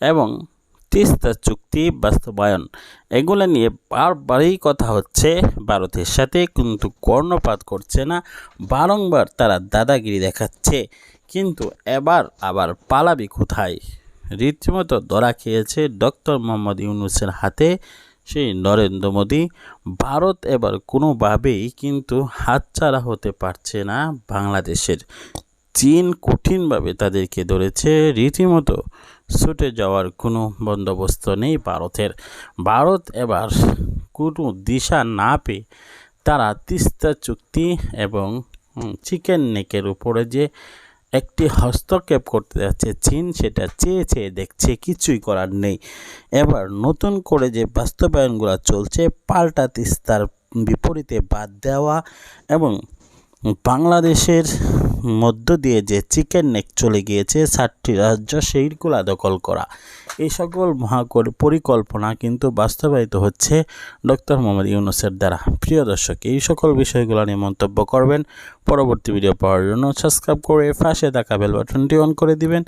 এবং তিস্তা চুক্তি বাস্তবায়ন। এগুলো নিয়ে বারবারই কথা হচ্ছে। ভারতের সাথে কিন্তু কর্ণপাত করছে না। বারংবার তারা দাদাগিরি দেখাচ্ছে। কিন্তু এবার আবার পালাবি কোথায়? রীতিমতো ধরা খেয়েছে ডক্টর মোহাম্মদ ইউনুসের হাতে সেই নরেন্দ্র মোদী। ভারত এবার কোনোভাবেই কিন্তু হাতছাড়া হতে পারছে না বাংলাদেশের। চীন কঠিনভাবে তাদেরকে ধরেছে। রীতিমতো ছুটে যাওয়ার কোনো বন্দোবস্ত নেই ভারতের। ভারত এবার কোনো দিশা না পেয়ে তারা তিস্তা চুক্তি এবং চিকেন নেকের উপরে যে একটি হস্তক্ষেপ করতে যাচ্ছে চীন, সেটা চেয়ে চেয়ে দেখছে কিছুই করার নেই। এবার নতুন করে যে বাস্তবায়নগুলো চলছে, পাল্টা তিস্তার বিপরীতে বাদ দেওয়া এবং বাংলাদেশের মধ্য দিয়ে যে চিকেন নেক চলে গিয়েছে, সাতটি রাজ্য সেইগুলা দখল করা। এই সকল মহাকর পরিকল্পনা কিন্তু বাস্তবায়িত হচ্ছে ডক্টর মোহাম্মদ ইউনুসের দ্বারা। প্রিয় দর্শক, এই সকল বিষয়গুলো নিয়ে মন্তব্য করবেন। পরবর্তী ভিডিও পাওয়ার জন্য সাবস্ক্রাইব করে পাশে থাকা বেল বাটনটি অন করে দিবেন।